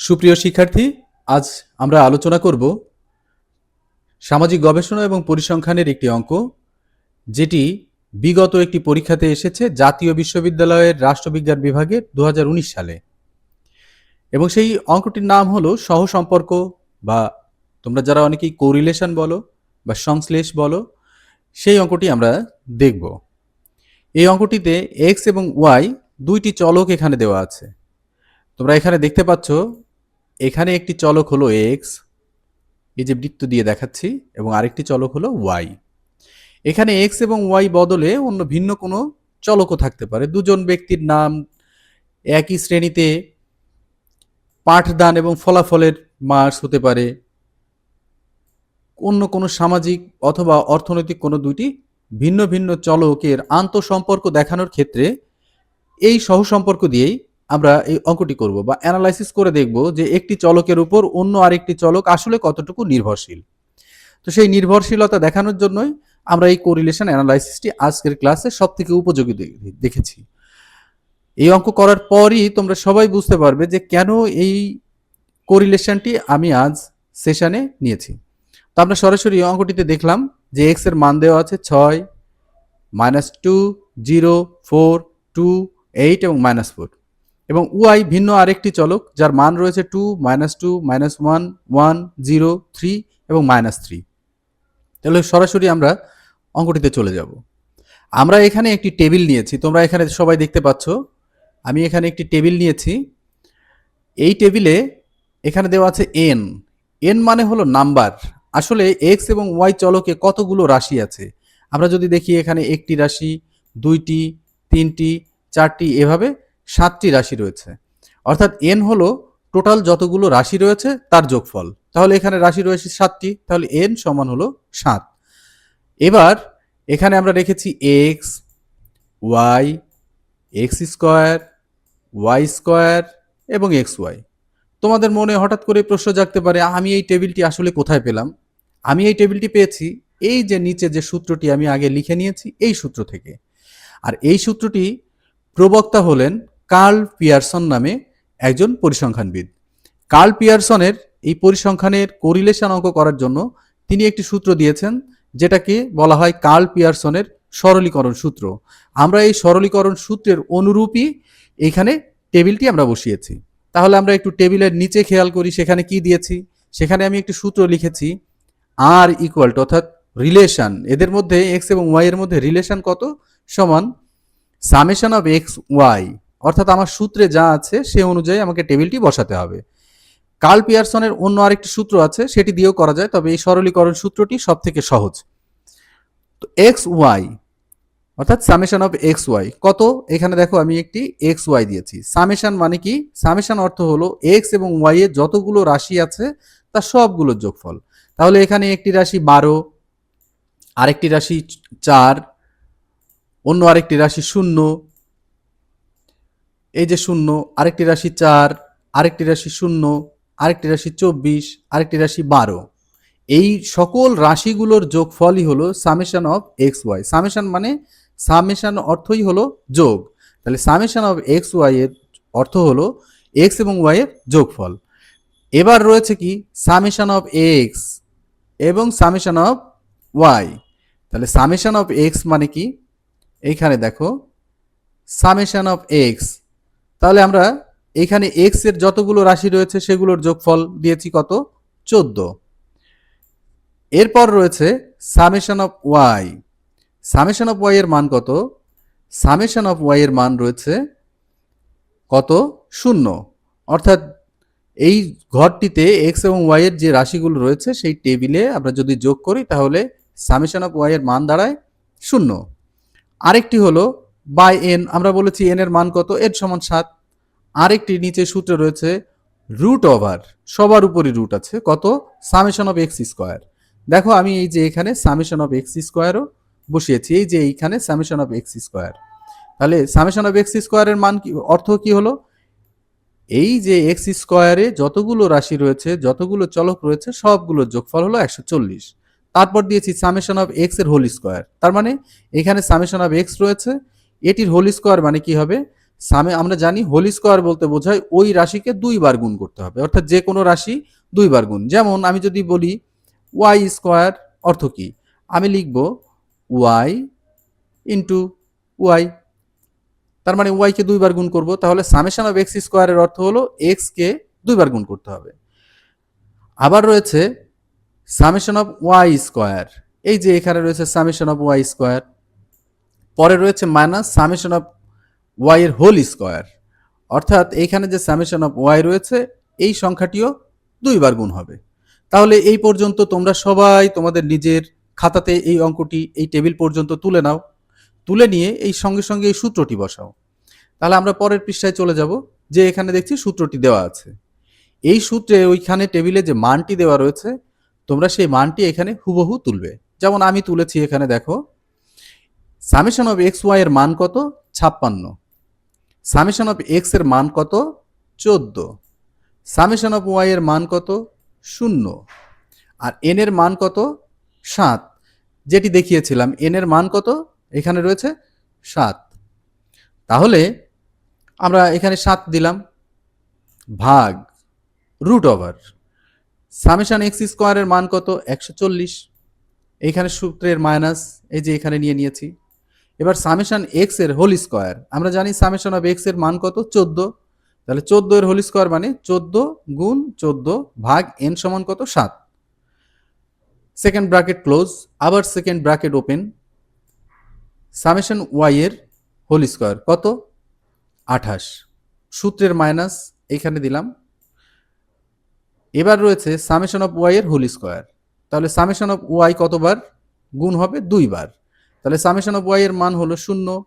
সুপ্রিয় শিক্ষার্থী, আজ আমরা আলোচনা করব সামাজিক গবেষণা এবং পরিসংখ্যানের একটি অঙ্ক, যেটি বিগত একটি পরীক্ষাতে এসেছে জাতীয় বিশ্ববিদ্যালয়ের রাষ্ট্রবিজ্ঞান বিভাগের দু সালে। এবং সেই অঙ্কটির নাম হলো সহসম্পর্ক বা তোমরা যারা অনেকেই কোরিলেশন বলো বা সংশ্লেষ বলো, সেই অঙ্কটি আমরা দেখব। এই অঙ্কটিতে এক্স এবং ওয়াই দুইটি চলক এখানে দেওয়া আছে। তোমরা এখানে দেখতে পাচ্ছ এখানে একটি চলক হলো এক্স এই যে বৃত্ত দিয়ে দেখাচ্ছি, এবং আরেকটি চলক হলো ওয়াই এখানে এক্স এবং ওয়াই বদলে অন্য ভিন্ন কোনো চলকও থাকতে পারে। দুজন ব্যক্তির নাম একই শ্রেণীতে পাঠদান এবং ফলাফলের মাস হতে পারে। অন্য কোনো সামাজিক অথবা অর্থনৈতিক কোনো দুইটি ভিন্ন ভিন্ন চলকের আন্তঃসম্পর্ক দেখানোর ক্ষেত্রে এই সহসম্পর্ক দিয়েই আমরা এই অঙ্কটি করব বা অ্যানালাইসিস করে দেখব যে একটি চলকের উপর অন্য আরেকটি চলক আসলে কতটুকু নির্ভরশীল। তো সেই নির্ভরশীলতা দেখানোর জন্যই আমরা এই কোরিলেশন অ্যানালাইসিসটি আজকের ক্লাসে সব থেকে উপযোগী দেখেছি। এই অঙ্ক করার পরই তোমরা সবাই বুঝতে পারবে যে কেন এই কোরিলেশনটি আমি আজ সেশনে নিয়েছি। তো আমরা সরাসরি অঙ্কটিতে দেখলাম যে এক্সের মান দেওয়া আছে ছয় minus two zero four two eight এবং মাইনাস ফোর এবং ওয়াই ভিন্ন আরেকটি চলক, যার মান রয়েছে two minus two minus one one zero three এবং মাইনাস থ্রি তাহলে সরাসরি আমরা অঙ্কটিতে চলে যাব। আমরা এখানে একটি টেবিল নিয়েছি, তোমরা এখানে সবাই দেখতে পাচ্ছ। আমি এখানে একটি টেবিল নিয়েছি। এই টেবিলে এখানে দেওয়া আছে এন এন মানে হলো নাম্বার। আসলে এক্স এবং ওয়াই চলকে কতগুলো রাশি আছে? আমরা যদি দেখি এখানে একটি রাশি, দুইটি, তিনটি, চারটি, এভাবে সাতটি রাশি রয়েছে। অর্থাৎ এন হলো টোটাল যতগুলো রাশি রয়েছে তার যোগফল। তাহলে এখানে রাশি রয়েছে সাতটি, তাহলে এন সমান হলো সাত। এবার এখানে আমরা রেখেছি X Y X square Y square এবং এক্স ওয়াই তোমাদের মনে হঠাৎ করে প্রশ্ন জাগতে পারে, আমি এই টেবিলটি আসলে কোথায় পেলাম? আমি এই টেবিলটি পেয়েছি, এই যে নিচে যে সূত্রটি আমি আগে লিখে নিয়েছি, এই সূত্র থেকে। আর এই সূত্রটি প্রবক্তা হলেন কার্ল পিয়ারসন নামে একজন পরিসংখ্যানবিদ। কার্ল পিয়ারসনের এই পরিসংখ্যানের কোরিলেশন অঙ্ক করার জন্য তিনি একটি সূত্র দিয়েছেন, যেটাকে বলা হয় কার্ল পিয়ারসনের সরলীকরণ সূত্র। আমরা এই সরলীকরণ সূত্রের অনুরূপই এইখানে টেবিলটি আমরা বসিয়েছি। তাহলে আমরা একটু টেবিলের নিচে খেয়াল করি, সেখানে কি দিয়েছি? সেখানে আমি একটি সূত্র লিখেছি আর ইকুয়াল টু অর্থাৎ রিলেশন এদের মধ্যে এক্স এবং ওয়াই এর মধ্যে রিলেশন কত? সমান সামেশন অফ এক্স ওয়াই অর্থাৎ আমার সূত্রে যা আছে সে অনুযায়ী আমাকে টেবিলটি বসাতে হবে। কার্ল পিয়ারসনের অন্য আরেকটি সূত্র আছে, সেটি দিয়েও করা যায়, তবে এই সরলীকরণ সূত্রটি সব থেকে সহজ। তো এক্স ওয়াই অর্থাৎ সামেশন অফ এক্স ওয়াই কত? এখানে দেখো আমি একটি এক্স ওয়াই দিয়েছি। সামেশন মানে কি? সামেশন অর্থ হলো এক্স এবং ওয়াই এর যতগুলো রাশি আছে তার সবগুলোর যোগফল। তাহলে এখানে একটি রাশি বারো, আরেকটি রাশি চার, অন্য আরেকটি রাশি শূন্য এই যে শূন্য, আরেকটি রাশি চার, আরেকটি রাশি শূন্য, আরেকটি রাশি চব্বিশ, আরেকটি রাশি বারো। এই সকল রাশিগুলোর যোগফলই হলো summation of X Y summation মানে সামেশন অর্থই হলো যোগ। তাহলে সামেশন অফ এক্স ওয়াই এর অর্থ হলো এক্স এবং ওয়াই এর যোগফল। এবার রয়েছে কি? সামেশন অফ এক্স এবং সামেশন অফ ওয়াই তাহলে সামেশান অফ এক্স মানে কি? এইখানে দেখো সামেশন অফ এক্স তাহলে আমরা এখানে এক্সের যতগুলো রাশি রয়েছে সেগুলোর যোগফল দিয়েছি কত? চোদ্দ। এরপর রয়েছে summation of Y summation of Y এর মান কত? সামেশন অফ ওয়াই এর মান রয়েছে কত? শূন্য। অর্থাৎ এই ঘরটিতে এক্স এবং ওয়াই এর যে রাশিগুলো রয়েছে সেই টেবিলে আমরা যদি যোগ করি তাহলে সামেশন অফ ওয়াই এর মান দাঁড়ায় শূন্য। আরেকটি হলো বাই এন, আমরা বলেছি এন এর মান কত? এর সমান সাত। আরেকটি নিচে সূত্রে রয়েছে রুট ওভার। সবার উপরই রুট আছে। কত? Summation of X square. দেখো, আমি এই যে এখানে সামেশন অফ এক্স স্কোয়ারও বসিয়েছি। এই যে এইখানে সামেশন অফ এক্স স্কোয়ার। তাহলে সামেশন অফ এক্স স্কোয়ারের মান কি, অর্থ কি হলো? এই যে এক্স স্কোয়ারে যতগুলো রাশি রয়েছে, যতগুলো চলক রয়েছে, সবগুলোর যোগফল হলো একশো চল্লিশ। তারপর দিয়েছি সামেশন অফ এক্সের হোল স্কোয়ার। তার মানে এখানে সামেশন অফ এক্স রয়েছে এটির হোল স্কোয়ার মানে কি হবে? সামে আমরা জানি হোল স্কোয়ার বলতে বোঝায় ওই রাশিকে দুইবার গুণ করতে হবে। অর্থাৎ যে কোনো রাশি দুইবার গুণ। যেমন আমি যদি বলি ওয়াই স্কোয়ার অর্থ কি? আমি লিখব ওয়াই ইন্টু ওয়াই তার মানে ওয়াইকে দুইবার গুণ করব। তাহলে সামেশন অফ এক্স স্কোয়ারের অর্থ হলো এক্সকে দুইবার গুণ করতে হবে। আবার রয়েছে সামেশন অফ ওয়াই স্কোয়ার এই যে এখানে রয়েছে সামেশন অফ ওয়াই স্কোয়ার পরে রয়েছে মাইনাস সামেশন অফ ওয়াই এর হোল স্কোয়ার অর্থাৎ এইখানে যে সামেশন অফ ওয়াই রয়েছে, এই সংখ্যাটিও দুইবার গুণ হবে। তাহলে এই পর্যন্ত তোমরা সবাই তোমাদের নিজের খাতাতে এই অঙ্কটি, এই টেবিল পর্যন্ত তুলে নাও। তুলে নিয়ে এই সঙ্গে সঙ্গে এই সূত্রটি বসাও। তাহলে আমরা পরের পৃষ্ঠায় চলে যাব, যে এখানে দেখছি সূত্রটি দেওয়া আছে। এই সূত্রে ওইখানে টেবিলে যে মানটি দেওয়া রয়েছে, তোমরা সেই মানটি এখানে হুবহু তুলবে। যেমন আমি তুলেছি এখানে দেখো সামেশন অফ এক্স ওয়াই এর মান কত? ছাপ্পান্ন। সামেশন অফ এক্সের মান কত? চোদ্দ। সামেশন অফ ওয়াই এর মান কত? শূন্য। আর এন এর মান কত? সাত। যেটি দেখিয়েছিলাম, এন এর মান কত? এখানে রয়েছে সাত। তাহলে আমরা এখানে সাত দিলাম। ভাগ রুট ওভার। সামেশন এক্স স্কোয়ারের মান কত? একশো চল্লিশ। এইখানে সূত্রের মাইনাস, এই যে এখানে নিয়ে নিয়েছি। এবার সামেশন এক্সের হোল স্কোয়ার। আমরা জানি সামেশন অফ এক্সের মান কত? চোদ্দ। তাহলে চোদ্দ এর হোল স্কোয়ার মানে চোদ্দ গুণ চোদ্দ ভাগ এন সমান কত? সাত। Second bracket close. আবার second bracket open. Summation Y এর হোল স্কোয়ার কত? আঠাশ। সূত্রের মাইনাস এইখানে দিলাম। এবার রয়েছে সামেশন অফ ওয়াই এর হোল স্কোয়ার। তাহলে সামেশন অফ ওয়াই কতবার? গুণ হবে দুইবার। তাহলে সামেশন অফ ওয়াই এর মান হলো শূন্য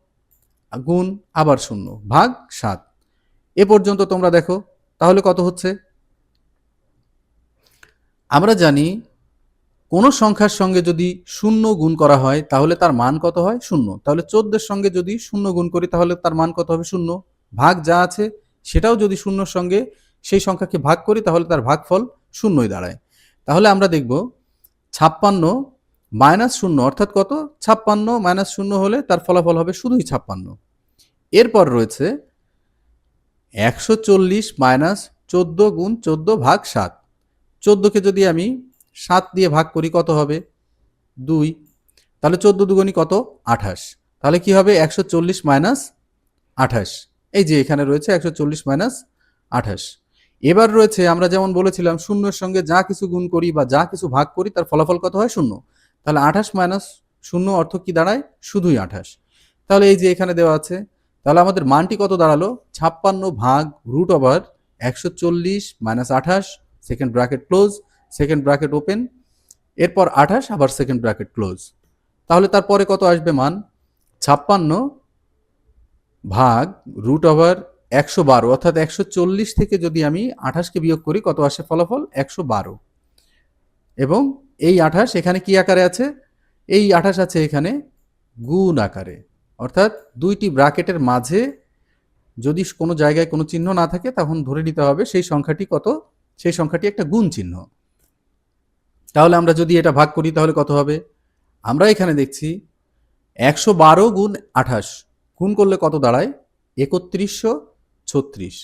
গুণ আবার শূন্য, ভাগ সাত। এ পর্যন্ত তোমরা দেখো, তাহলে কত হচ্ছে? আমরা জানি কোনো সংখ্যার সঙ্গে যদি শূন্য গুণ করা হয়, তাহলে তার মান কত হয়? শূন্য। তাহলে চোদ্দের সঙ্গে যদি শূন্য গুণ করি, তাহলে তার মান কত হবে? শূন্য। ভাগ যা আছে, সেটাও যদি শূন্যর সঙ্গে সেই সংখ্যাকে ভাগ করি, তাহলে তার ভাগফল শূন্যই দাঁড়ায়। তাহলে আমরা দেখব, ছাপ্পান্ন মাইনাস শূন্য, অর্থাৎ কত? ছাপ্পান্ন, মাইনাস শূন্য হলে তার ফলাফল হবে শুধুই ছাপ্পান্ন। এরপর রয়েছে একশো চল্লিশ মাইনাস চোদ্দ গুণ চোদ্দ ভাগ সাত। চোদ্দোকে যদি আমি সাত দিয়ে ভাগ করি, কত হবে? দুই। তাহলে চোদ্দ দুগুণি কত? আঠাশ। তাহলে কি হবে? একশো চল্লিশ মাইনাস আঠাশ। এই যে এখানে রয়েছে একশো চল্লিশ মাইনাস আঠাশ। এবার রয়েছে আমরা যেমন বলেছিলাম, শূন্যের সঙ্গে যা কিছু গুণ করি বা যা কিছু ভাগ করি, তার ফলাফল কত হয়? শূন্য। তাহলে আঠাশ মাইনাস শূন্য অর্থ কি দাঁড়ায়? শুধুই আঠাশ। তাহলে এই যে এখানে দেওয়া আছে, তাহলে আমাদের মানটি কত দাঁড়াল? ছাপ্পান্ন ভাগ রুট ওভার একশো চল্লিশ মাইনাস আঠাশ second bracket close second bracket open এরপর আঠাশ, আবার সেকেন্ড ব্র্যাকেট ক্লোজ তাহলে তারপরে কত আসবে মান? ছাপ্পান্ন ভাগ রুট ওভার একশো বারো, অর্থাৎ একশো চল্লিশ থেকে যদি আমি আঠাশকে বিয়োগ করি, কত আসে ফলাফল? একশো বারো। এবং এই আঠাশ এখানে কি আকারে আছে? এই আঠাশ আছে এখানে গুণ আকারে। অর্থাৎ দুইটি ব্র্যাকেটের মাঝে যদি কোনো জায়গায় কোনো চিহ্ন না থাকে, তখন ধরে নিতে হবে সেই সংখ্যাটি কত? সেই সংখ্যাটি একটা গুণ চিহ্ন। তাহলে আমরা যদি এটা ভাগ করি, তাহলে কত হবে? আমরা এখানে দেখছি একশো বারো গুণ আঠাশ। গুণ করলে কত দাঁড়ায়? একত্রিশশো ছত্রিশ।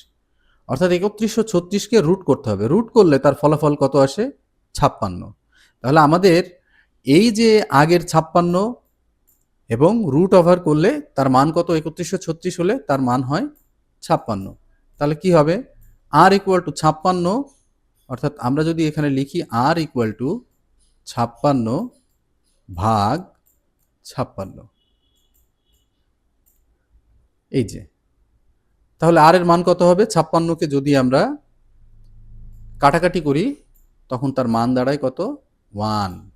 অর্থাৎ একত্রিশশো ছত্রিশকে রুট করতে হবে। রুট করলে তার ফলাফল কত আসে? ছাপ্পান্ন। তাহলে আমাদের এই যে আগের ছাপ্পান্ন এবং রুট ওভার করলে তার মান কত? একত্রিশশো ছত্রিশ হলে তার মান হয় ছাপ্পান্ন। তাহলে কি হবে? আর ইকুয়াল টু ছাপ্পান্ন, অর্থাৎ আমরা যদি এখানে লিখি আর ইকুয়াল টু ছাপ্পান্ন ভাগ ছাপ্পান্ন। এই যে। তাহলে আর এর মান কত হবে? ছাপ্পান্নকে যদি আমরা কাটাকাটি করি, তখন তার মান দাঁড়ায় কত? ওয়ান।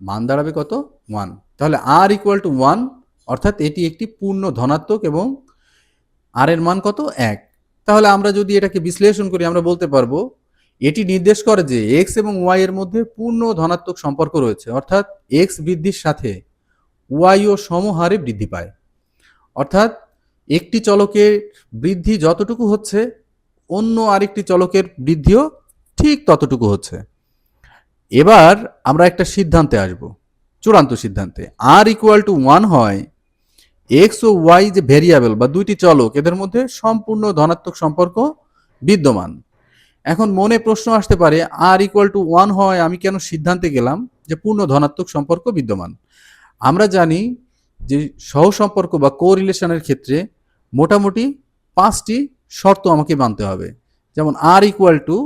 মান দাঁড়াবে কত? ওয়ান। তাহলে আর ইকুয়াল টু ওয়ান অর্থাৎ এটি একটি পূর্ণ ধনাত্মক এবং আর এর মান কত? এক। তাহলে আমরা যদি এটাকে বিশ্লেষণ করি, আমরা বলতে পারব, এটি নির্দেশ করে যে এক্স এবং ওয়াই এর মধ্যে পূর্ণ ধনাত্মক সম্পর্ক রয়েছে, অর্থাৎ এক্স বৃদ্ধির সাথে ওয়াইও সমহারে বৃদ্ধি পায়। অর্থাৎ একটি চলকের বৃদ্ধি যতটুকু হচ্ছে, অন্য আরেকটি চলকের বৃদ্ধিও ঠিক ততটুকু হচ্ছে। এবার আমরা একটা সিদ্ধান্তে আসব, চূড়ান্ত সিদ্ধান্তে। আর ইকুয়াল টু ওয়ান হয় এক্স ও ওয়াই যে ভেরিয়েবল বা দুইটি চলক, এদের মধ্যে সম্পূর্ণ ধনাত্মক সম্পর্ক বিদ্যমান। এখন মনে প্রশ্ন আসতে পারে আর ইকুয়াল টু ওয়ান হয়, আমি কেন সিদ্ধান্তে গেলাম যে পূর্ণ ধনাত্মক সম্পর্ক বিদ্যমান? আমরা জানি যে সহসম্পর্ক বা কো রিলেশনের ক্ষেত্রে মোটামুটি পাঁচটি শর্ত আমাকে মানতে হবে। যেমন আর ইকুয়াল টু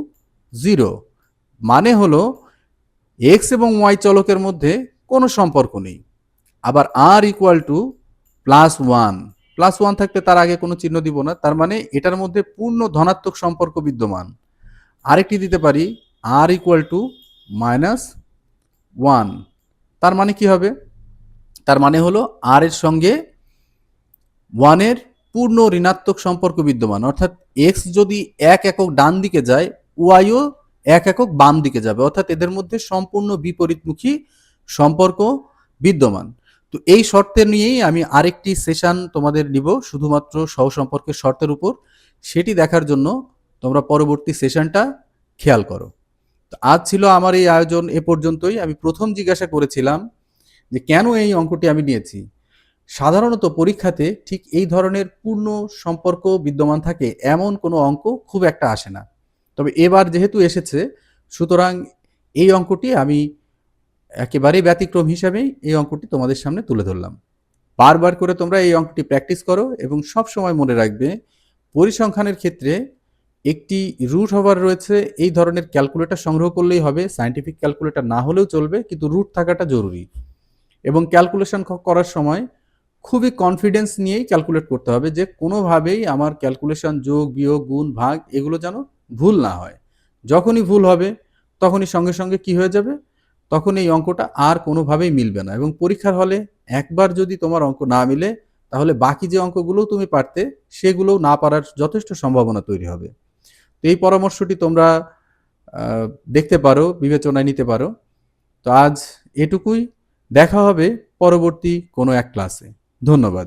জিরো মানে হলো এক্স এবং ওয়াই চলকের মধ্যে কোনো সম্পর্ক নেই। আবার R equal to plus one plus one থাকলে তার আগে কোনো চিহ্ন দিব না, তার মানে এটার মধ্যে পূর্ণ ধনাত্মক সম্পর্ক বিদ্যমান। আরেকটি দিতে পারি R equal to minus one তার মানে কি হবে? তার মানে হলো আর এর সঙ্গে ওয়ানের পূর্ণ ঋণাত্মক সম্পর্ক বিদ্যমান। অর্থাৎ এক্স যদি এক একক ডান দিকে যায় ওয়াইও এক একক বাম দিকে যাবে, অর্থাৎ এদের মধ্যে সম্পূর্ণ বিপরীতমুখী সম্পর্ক বিদ্যমান। তো এই শর্তে নিয়েই আমি আরেকটি সেশন তোমাদের নিব, শুধুমাত্র সহসম্পর্কের শর্তের উপর। সেটি দেখার জন্য তোমরা পরবর্তী সেশনটা খেয়াল করো। তো আজ ছিল আমার এই আয়োজন এ পর্যন্তই। আমি প্রথম জিজ্ঞাসা করেছিলাম যে কেন এই অঙ্কটি আমি নিয়েছি? সাধারণত পরীক্ষাতে ঠিক এই ধরনের পূর্ণ সম্পর্ক বিদ্যমান থাকে, এমন কোনো অঙ্ক খুব একটা আসে না। তবে এবার যেহেতু এসেছে, সুতরাং এই অঙ্কটি আমি একেবারেই ব্যতিক্রম হিসাবে এই অঙ্কটি তোমাদের সামনে তুলে ধরলাম। বারবার করে তোমরা এই অঙ্কটি প্র্যাকটিস করো এবং সব সময় মনে রাখবে, পরিসংখ্যানের ক্ষেত্রে একটি রুট হবার রয়েছে, এই ধরনের ক্যালকুলেটর সংগ্রহ করলেই হবে সায়েন্টিফিক ক্যালকুলেটর না হলেও চলবে, কিন্তু রুট থাকাটা জরুরি। এবং ক্যালকুলেশন করার সময় খুবই কনফিডেন্স নিয়েই ক্যালকুলেট করতে হবে যে কোনোভাবেই আমার ক্যালকুলেশন যোগ, বিয়োগ, গুণ, ভাগ এগুলো যেন ভুল না হয়। যখনই ভুল হবে, তখনই সঙ্গে সঙ্গে কি হয়ে যাবে? তখন এই অঙ্কটা আর কোনোভাবেই মিলবে না এবং পরীক্ষার হলে একবার যদি তোমার অঙ্ক না মিলে, তাহলে বাকি যে অঙ্কগুলোও তুমি পারতে, সেগুলোও না পারার যথেষ্ট সম্ভাবনা তৈরি হবে। তো এই পরামর্শটি তোমরা দেখতে পারো, বিবেচনায় নিতে পারো। তো আজ এটুকুই। দেখা হবে পরবর্তী কোনো এক ক্লাসে ধন্যবাদ।